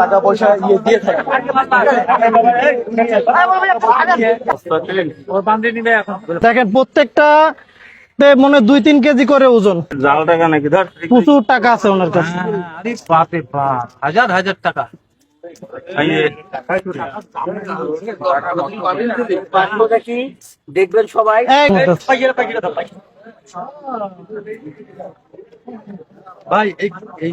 টাকা পয়সা ইয়ে দিয়ে থাকে। দেখেন প্রত্যেকটা মনে দুই তিন কেজি করে ওজন। জাল টাকা নাকি? ধর প্রচুর টাকা আছে ওনার কাছে। বাপ হাজার হাজার টাকা। দেখবেন সবাই ভাই এই এই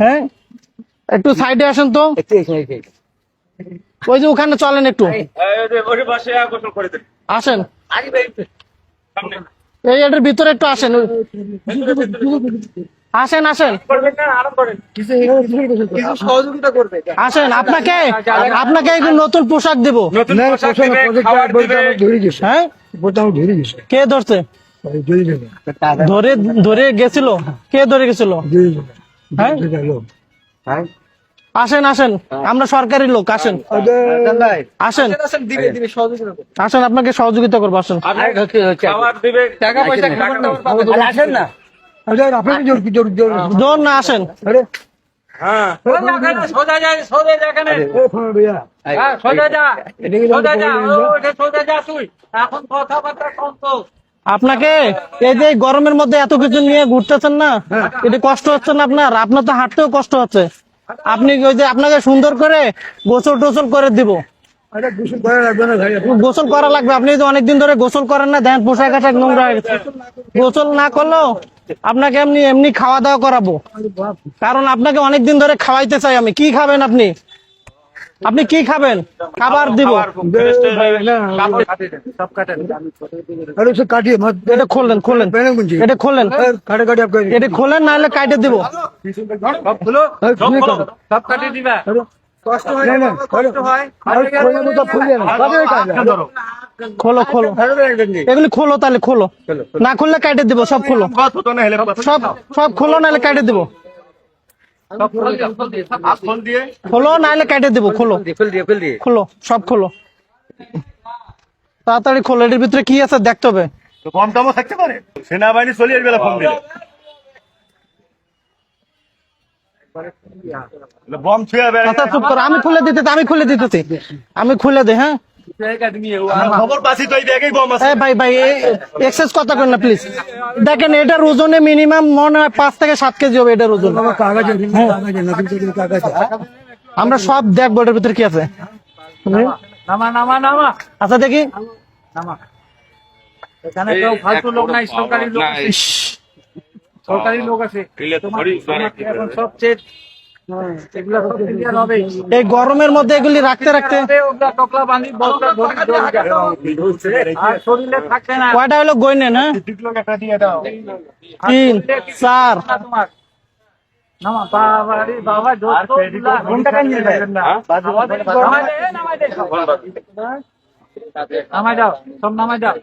হ্যাঁ? একটু সাইডে আসেন তো। ওই যে ওখানে চলেন একটু। ওই পাশে গোসল করে দেন। আসেন। এই এটার ভিতরে একটু আসেন। আসেন আসেন। আসেন আপনাকে আপনাকে একটু নতুন পোশাক দেব। হ্যাঁ? কে ধরছে? ধরে ধরে গেছিল? কে ধরে গেছিল? হ্যাঁ? আসেন আসেন। আমরা সরকারি লোক আসেন। আসেন আসেন। দিবে দিবে সহযোগিতা করবে আসেন আপনাকে সহযোগিতা করব আসেন। না। জোর জোর জোর? জোর না আসেন। হ্যাঁ। সোজা যা। হ্যাঁ, সোজা যা এখন কথাবার্তা কম তো। আপনাকে এই যে গরমের মধ্যে এত কিছু নিয়ে ঘুরতেছেন না এটা কষ্ট হচ্ছে না আপনার? আপনার তো হাঁটতেও কষ্ট হচ্ছে। আপনি ওই যে আপনাকে সুন্দর করে গোসল টোসল করে দিব। গোসল করা লাগবে। আপনি তো অনেকদিন ধরে গোসল করেন না, দেন পোশাক আশাক নোংরা হয়ে গেছে। গোসল না করলেও আপনাকে এমনি এমনি খাওয়া দাওয়া করাবো। কারণ আপনাকে অনেকদিন ধরে খাওয়াইতে চাই আমি। কি খাবেন আপনি? আপনি কি খাবেন? খাবার দিব। এটা খুললেন খুললেন এটা আপনি এটা খুলেন নাহলে কাটে দিব। সব খুলো। খুলে কাটো। দিবা। কষ্ট হয় কষ্ট হয়। এগুলি খোলো তাহলে খোলো। না খুললে কাটে দিব সব খোলো। সব সব খোলো নাহলে কাটে দিব। খোলো নাহলে কাটে দিব খোলো ফেল দিয়ে ফেল দিয়ে খোলো সব খোলো। তাড়াতাড়ি খোলো এটার ভিতরে কি আছে দেখতে হবে। কম দামও থাকতে পারে। সেনাবাহিনী চলে আসবে ফোন দিলে আচ্ছা চুপ করো আমি খুলে দিতেছি আমি খুলে দিতেছি। আমি খুলে দে হ্যাঁ? দেখেন এটার ওজনে মিনিমাম মনে হয় পাঁচ থেকে সাত কেজি হবে এটার ওজন। কাগজ আমরা সব দেখব এটার ভিতরে কি আছে। আচ্ছা দেখি। এখানে কেউ ফালতু লোক নাই সরকারি লোক আছে। সরকারি লোক আছে। দিলে হবে। এই গরমের মধ্যে এগুলি রাখতে রাখতে কয়টা হলো গই নেন হ্যাঁ তিন চার। নামা বাবা বাবা ঘণ্টা কান নিয়ে যাবেন না? নামাই দে নামাই দে সব। নামাই দাও সব নামাই দাও।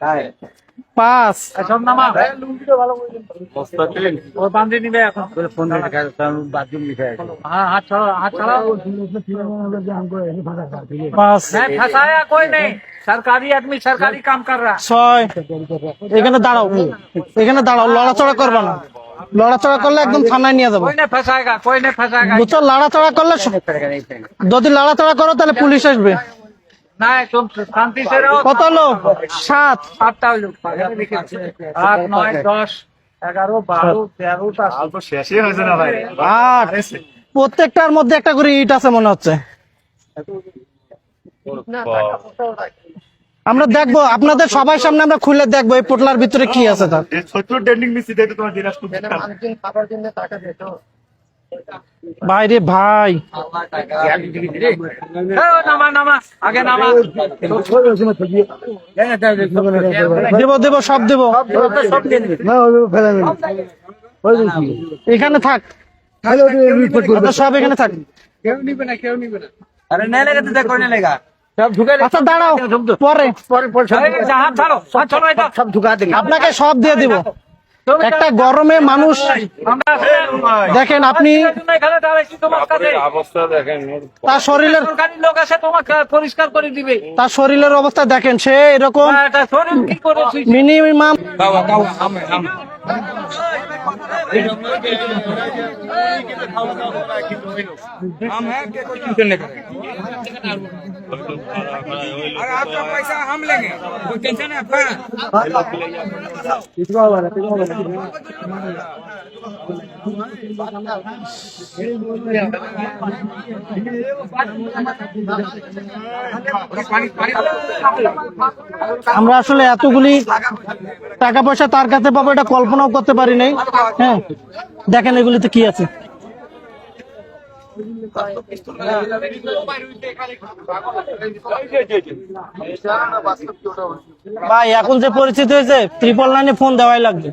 এখানে। দাঁড়াও। এখানে দাঁড়াও লড়াচড়া করবা না। লড়াচড়া করলে একদম থানায় নিয়ে যাব। বুঝছ লড়াচড়া করলে যদি লড়াচড়া করো তাহলে পুলিশ আসবে। কত হলো সাত। সাতটা হইল আট নয় দশ এগারো বারো তেরোটা শেষই হয়েছে না ভাই? আট। প্রত্যেকটার মধ্যে একটা করে ইট আছে মনে হচ্ছে। আমরা দেখব আপনাদের সবাই সামনে আমরা খুলে দেখব এই পোটলার ভিতরে কি আছে তার। ছোট্ট তোমার দিনাজপুর বাইরে ভাই। দেব দেব সব দেব। এখানে থাক। সব এখানে থাক। আচ্ছা, আপনাকে সব দিয়ে দেবো। একটা গরমে মানুষ দেখেন আপনি তার শরীরের লোক আসে তোমাকে পরিষ্কার করে দিবে। তার শরীরের অবস্থা দেখেন সে এরকম আমরা আসলে এতগুলি টাকা পয়সা তার কাছে পাবো এটা কল্পনাও করতে পারি নাই। হ্যাঁ দেখেন এগুলিতে কি আছে। ভাই, এখন যে পরিচিত হয়েছে ত্রিপল লাইনে ফোন দেওয়াই লাগবে।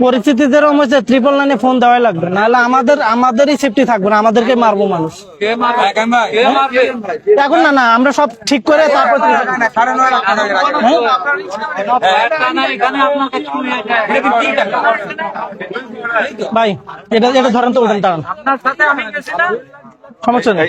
পরিস্থিতি যেরকম হয়েছে ট্রিপল নাইনে ফোন দেওয়াই লাগবে নাহলে আমাদের আমাদেরই সেফটি থাকবে না আমাদেরকে মারবো মানুষ এখন না না আমরা সব ঠিক করে তারপর ভাই এটা এটা ধরেন তো ওঠেন দাঁড়ান আপনার সাথে আমি গেছি না সমস্যা নেই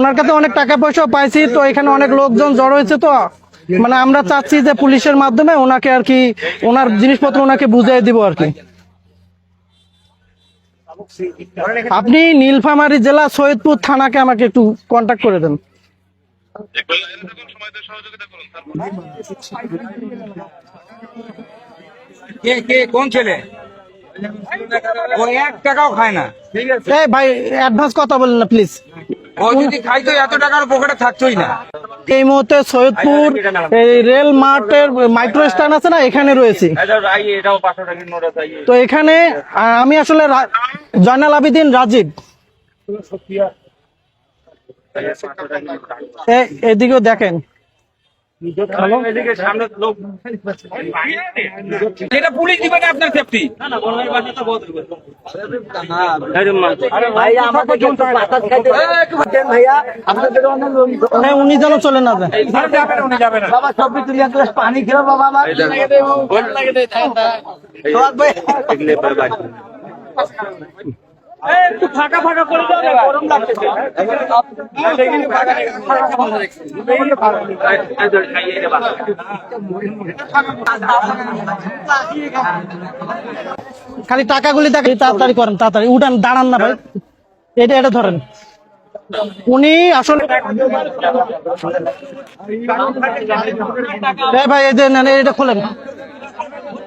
ওনার কাছে অনেক টাকা পয়সা পাইছি, তো এখানে অনেক লোকজন জড়ো হয়েছে তো। মানে আমরা চাচ্ছি যে পুলিশের মাধ্যমে ওনাকে আর কি, ওনার জিনিসপত্র ওনাকে বুঝিয়ে দিব আর কি। আপনি নীলফামারী জেলা সৈয়দপুর থানাকে আমাকে একটু কন্ট্যাক্ট করে দেন। কে কে, কোন ছেলে? ও এক টাকাও খায় না। এই ভাই অ্যাডভান্স কথা বলেন না প্লিজ ও যদি খাইতো এত টাকার পকেটে থাকতোই না। এই মুহূর্তে সৈয়দপুর এই রেল মার্টের মাইক্রো স্ট্যান্ড আছে না এখানে রয়েছি। তো এখানে আমি আসলে রা- জয়নাল আবিদিন রাজীব। এদিকেও দেখেন। এটা পুলিশ দিবে না আপনার সেফটি হ্যাঁ উনি যেন চলে না বাবা সব তুলি এক গ্লাস পানি খেলো বাবা আমার ভাই। একটু ফাঁকা ফাঁকা করে গরম খালি টাকাগুলি দেখে তাড়াতাড়ি করেন, তাড়াতাড়ি। উঠান, দাঁড়ান না ভাই। এটা এটা ধরেন। উনি আসলে ভাই এটা খোলেন।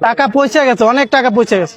টাকা পৌঁছে গেছে অনেক টাকা পৌঁছে গেছে।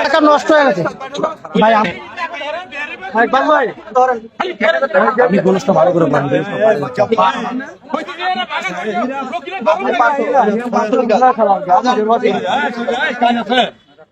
টাকা নষ্ট হয়ে গেছে ভাই আম- আপনি গোলসটা ভালো করে পান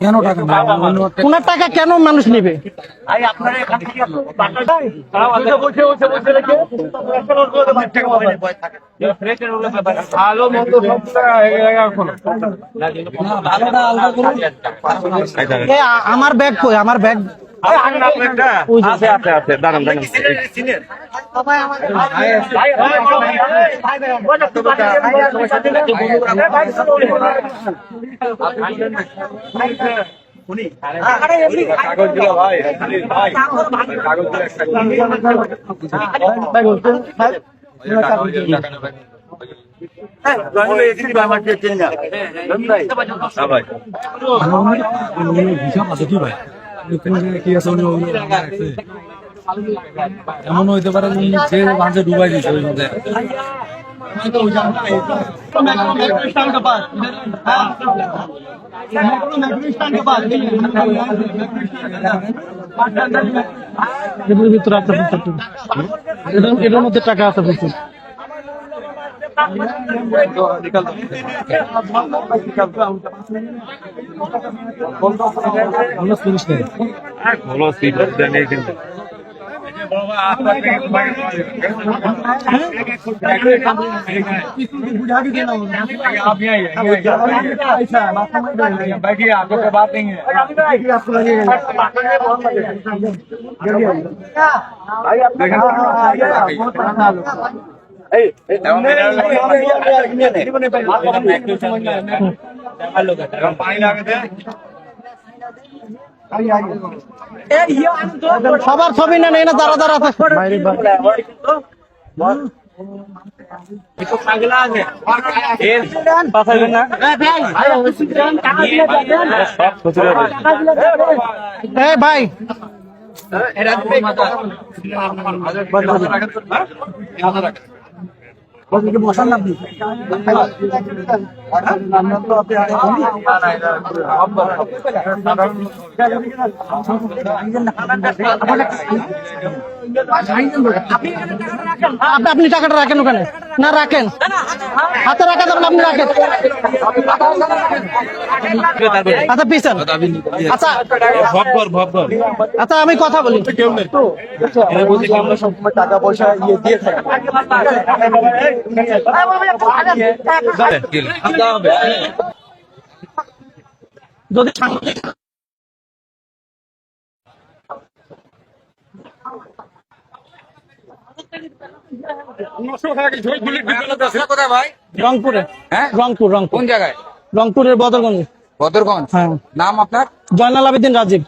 কেন টাকা ওনার টাকা কেন মানুষ নিবে? আমার ব্যাগ কই? আমার ব্যাগ আছে আছে আছে দাঁড়ান দাঁড়ান। কাগজ হ্যাঁ হিসাব আছে কি ভাই কি আছে উনি এমন হইতে পারে যে মাঝে ডুবাই দিয়েছে ওই মাঝে এটার ভিতরে আছে এটার- এটার মধ্যে টাকা আছে ভিতরে निकल दो फिनिश नहीं बोलो सीधे बैठिए आपको कोई बात नहीं है आपको लगेगा সবার ছবি নেন এনে দাঁড়া দাঁড়া আছে। বাইরে বাইরে। এই বসান আপনি আপনি টাকাটা রাখেন ওখানে। না, রাখেন। হাতে রাখা যাবেন আপনি রাখেন। আচ্ছা পিছন। আচ্ছা। আচ্ছা আমি কথা বলি। টাকা পয়সা ইয়ে দিয়ে যদি ভাই? রংপুরে। হ্যাঁ? রংপুর রংপুর। কোন জায়গায়? রংপুরের বদরগঞ্জ। বদরগঞ্জ? হ্যাঁ। নাম আপনার? জয়নাল আবেদিন রাজীব।